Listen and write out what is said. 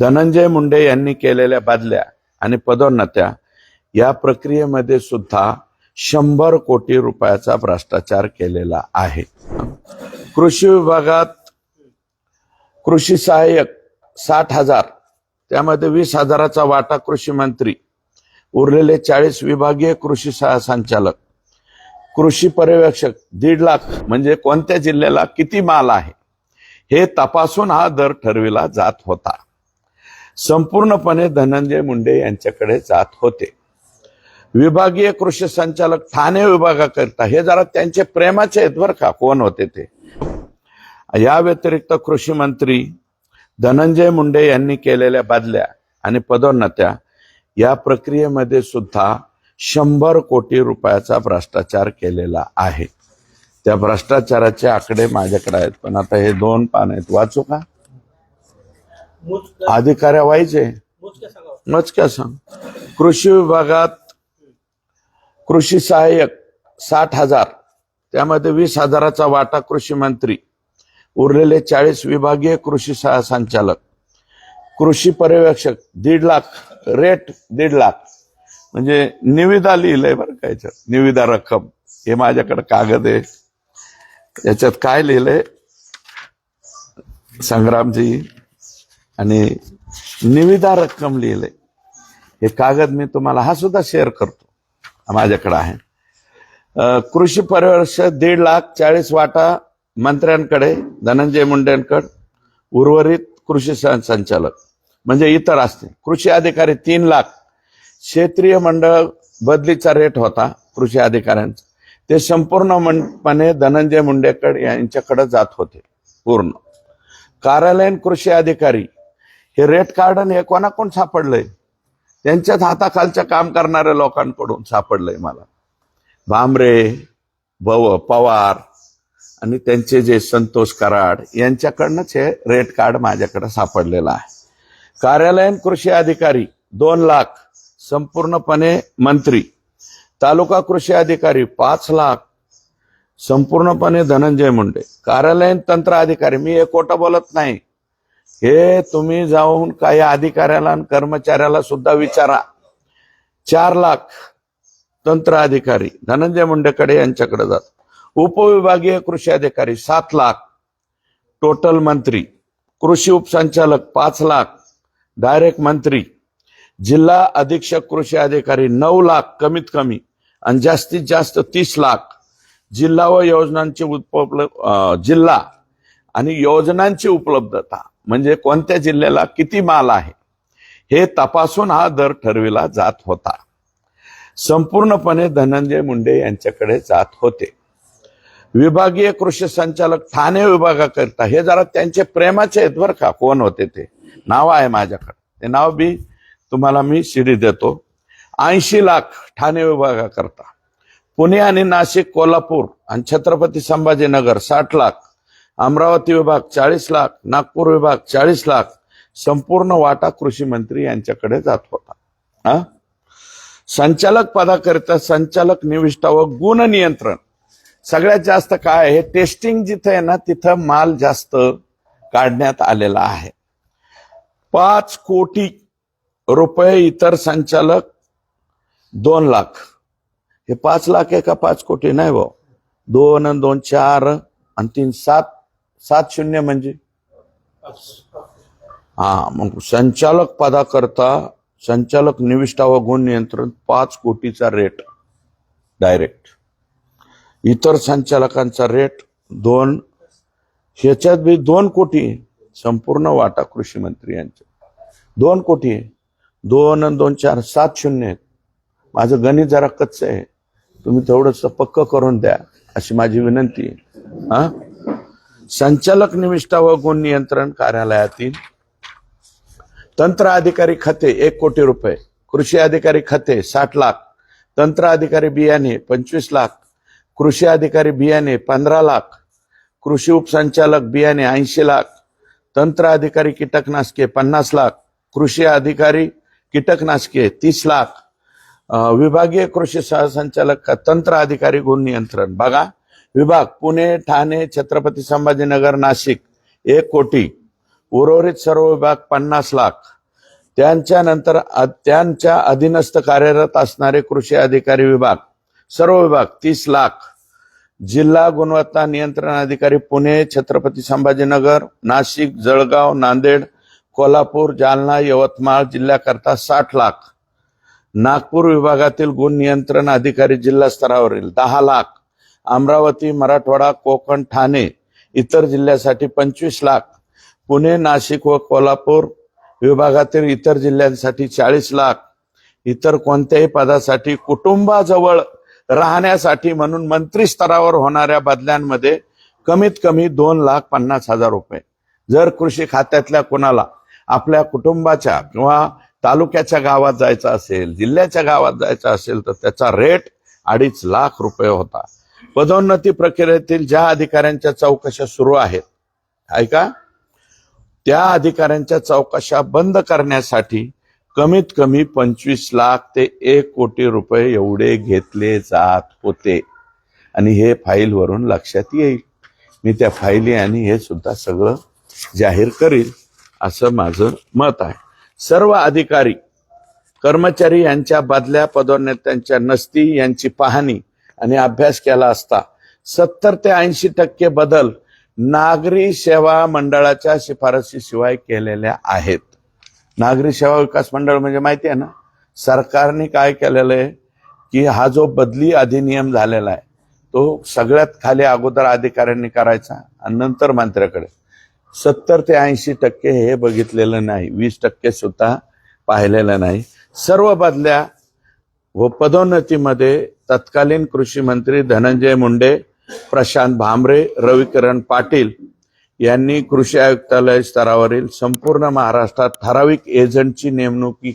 धनंजय मुंडे यांनी केलेल्या बदल्या आणि पदोन्नत्या या प्रक्रियेमध्ये सुद्धा शंभर कोटी रुपयाचा भ्रष्टाचार केलेला आहे. कृषी विभागात कृषी सहाय्यक साठ हजार त्यामध्ये वीस हजाराचा वाटा कृषी मंत्री उरलेले चाळीस विभागीय कृषी सहा संचालक कृषी पर्यवेक्षक दीड लाख म्हणजे कोणत्या जिल्ह्याला किती माल आहे हे तपासून हा दर ठरविला जात होता. संपूर्णपणे धनंजय मुंडे यांच्याकडे जात होते. विभागीय कृषी संचालक ठाणे विभागाकरिता हे जरा त्यांचे प्रेमाचे आहेत बरं का कोण होते ते. या व्यतिरिक्त कृषी मंत्री धनंजय मुंडे यांनी केलेल्या बदल्या आणि पदोन्नत्या या प्रक्रियेमध्ये सुद्धा शंभर कोटी रुपयाचा भ्रष्टाचार केलेला आहे. त्या भ्रष्टाचाराचे आकडे माझ्याकडे आहेत पण आता हे दोन पान आहेत. वाचू का? अधिकाऱ्या व्हायचे. मुझ क्या सांगा. काय कृषी विभागात कृषी सहाय्यक साठ हजार. त्यामध्ये वीस हजाराचा वाटा कृषी मंत्री. उरलेले चाळीस विभागीय कृषी सहा संचालक. कृषी पर्यवेक्षक दीड लाख रेट दीड लाख. म्हणजे निविदा लिहिलंय बरं का याच्यात. निविदा रक्कम. हे माझ्याकडे कागद आहे. याच्यात काय लिहिलंय? संग्रामजी आणि निविदा रक्कम लिहिले. हे कागद मी तुम्हाला हा सुद्धा शेअर करतो. माझ्याकडे आहे. कृषी परिवर्ष दीड लाख चाळीस वाटा मंत्र्यांकडे धनंजय मुंडेंकडे उर्वरित कृषी संचालक म्हणजे इतर असते. कृषी अधिकारी तीन लाख. क्षेत्रीय मंडळ बदलीचा रेट होता कृषी अधिकाऱ्यांचा. ते संपूर्णपणे धनंजय मुंडेकड यांच्याकडे जात होते पूर्ण. कार्यालयीन कृषी अधिकारी हे रेट कार्डन हे कोणाकोण सापडलंय? त्यांच्याच हाताखालच्या काम करणाऱ्या लोकांकडून सापडलंय मला. भांबरे भव पवार आणि त्यांचे जे संतोष कराड यांच्याकडनंच हे रेट कार्ड माझ्याकडे सापडलेलं आहे. कार्यालयीन कृषी अधिकारी दोन लाख संपूर्णपणे मंत्री. तालुका कृषी अधिकारी पाच लाख संपूर्णपणे धनंजय मुंडे. कार्यालयीन तंत्र अधिकारी मी हे खोटं बोलत नाही. हे तुम्ही जाऊन काही अधिकाऱ्याला आणि कर्मचाऱ्याला सुद्धा विचारा. चार लाख तंत्र अधिकारी धनंजय मुंडेकडे यांच्याकडे जात उपविभागीय कृषी अधिकारी सात लाख. टोटल मंत्री कृषी उपसंचालक पाच लाख. डायरेक्ट मंत्री जिल्हा अधीक्षक कृषी अधिकारी नऊ लाख कमीत कमी आणि जास्तीत जास्त तीस लाख. जिल्हा व योजनांची उपलब्ध जिल्हा आणि योजनांची उपलब्धता. म्हणजे कोणत्या जिल्ह्याला किती माल आहे हे तपासून हा दर ठरविला जात होता. संपूर्णपणे धनंजय मुंडे यांच्याकडे जात होते. विभागीय कृषी संचालक ठाणे विभागाकरिता हे जरा त्यांचे प्रेमाचे आहेत बरं का कोण होते ते. नाव आहे माझ्याकडे. ते नाव बी तुम्हाला मी शिडी देतो. ऐंशी लाख ठाणे विभागाकरता. पुणे आणि नाशिक कोल्हापूर आणि छत्रपती संभाजीनगर साठ लाख. अमरावती विभाग चाळीस लाख नागपूर विभाग चाळीस लाख. संपूर्ण वाटा कृषी मंत्री यांच्याकडे जात होता. हा? संचालक पदाकरिता संचालक निविष्ठा व गुण नियंत्रण. सगळ्यात जास्त काय आहे? टेस्टिंग जिथं आहे ना तिथं माल जास्त काढण्यात आलेला आहे. पाच कोटी रुपये इतर संचालक दोन लाख. हे पाच लाख आहे का पाच कोटी? नाही भाऊ. दोन दोन चार आणि तीन सात. सात शून्य म्हणजे? हा मग संचालक पदाकरता संचालक निविष्ठा व गुण नियंत्रण पाच कोटीचा रेट डायरेक्ट. इतर संचालकांचा रेट दोन ह्याच्यात बी दोन कोटी संपूर्ण वाटा कृषी मंत्री यांचे. दोन कोटी दोन आणि दोन चार सात शून्य आहेत. माझं गणित जरा कच्चं आहे. तुम्ही थोडंसं पक्क करून द्या अशी माझी विनंती आहे. हा? संचालक निविष्ठा व गुण नियंत्रण कार्यालयातील तंत्र अधिकारी खाते एक कोटी रुपये कृषी अधिकारी खाते साठ लाख तंत्र अधिकारी बियाणे पंचवीस लाख कृषी अधिकारी बियाणे पंधरा लाख कृषी उपसंचालक बियाणे ऐंशी लाख तंत्र अधिकारी कीटकनाशके पन्नास लाख कृषी अधिकारी कीटकनाशके तीस लाख विभागीय कृषी सहसंचालक तंत्र अधिकारी गुण नियंत्रण. बघा विभाग पुणे ठाणे छत्रपती संभाजीनगर नाशिक एक कोटी. उर्वरित सर्व विभाग पन्नास लाख. त्यांच्या नंतर त्यांच्या अधीनस्थ कार्यरत असणारे कृषी अधिकारी विभाग सर्व विभाग तीस लाख. जिल्हा गुणवत्ता नियंत्रण अधिकारी पुणे छत्रपती संभाजीनगर नाशिक जळगाव नांदेड कोल्हापूर जालना यवतमाळ जिल्ह्याकरता साठ लाख. नागपूर विभागातील गुण नियंत्रण अधिकारी जिल्हा स्तरावरील दहा लाख. अमरावती मराठवाडा कोकण ठाणे इतर जिल्ह्यासाठी पंचवीस लाख. पुणे नाशिक व कोल्हापूर विभागातील इतर जिल्ह्यांसाठी चाळीस लाख. इतर कोणत्याही पदासाठी कुटुंबाजवळ राहण्यासाठी म्हणून मंत्री स्तरावर होणाऱ्या बदल्यांमध्ये कमीत कमी दोन लाख पन्नास हजार रुपये. जर कृषी खात्यातल्या कोणाला आपल्या कुटुंबाच्या किंवा तालुक्याच्या गावात जायचं असेल जिल्ह्याच्या गावात जायचं असेल तर त्याचा रेट अडीच लाख रुपये होता. पदोन्नती प्रक्रियेतील ज्या अधिकाऱ्यांच्या चौकशा सुरू आहेत ऐका त्या अधिकाऱ्यांच्या चौकशा बंद करण्यासाठी कमीत कमी पंचवीस लाख ते एक कोटी रुपये एवढे घेतले जात होते. आणि हे फाईलवरून लक्षात येईल. मी त्या फाईली आणि हे सुद्धा सगळं जाहीर करील असं माझं मत आहे. सर्व अधिकारी कर्मचारी यांच्या बदल्या पदोन्नत्यांच्या नसती यांची पाहणी आणि अभ्यास केला असता. सत्तर ते ऐंशी टक्के बदल नागरी सेवा मंडळाच्या शिफारसीशिवाय केलेल्या आहेत. नागरी सेवा विकास मंडळ म्हणजे माहिती आहे ना? सरकारने काय केलेलं आहे की हा जो बदली अधिनियम झालेला आहे तो सगळ्यात खाली अगोदर अधिकाऱ्यांनी करायचा आणि नंतर मंत्र्याकडे. सत्तर ते ऐंशी टक्के हे बघितलेलं नाही. वीस टक्के सुद्धा पाहिलेलं नाही. सर्व बदल्या व पदोन्नतीमध्ये तत्कालीन कृषी मंत्री धनंजय मुंडे प्रशांत भामरे रविकिरण पाटील यांनी कृषी आयुक्तालय स्तरावरील संपूर्ण महाराष्ट्रात ठराविक एजंटची नेमणुकी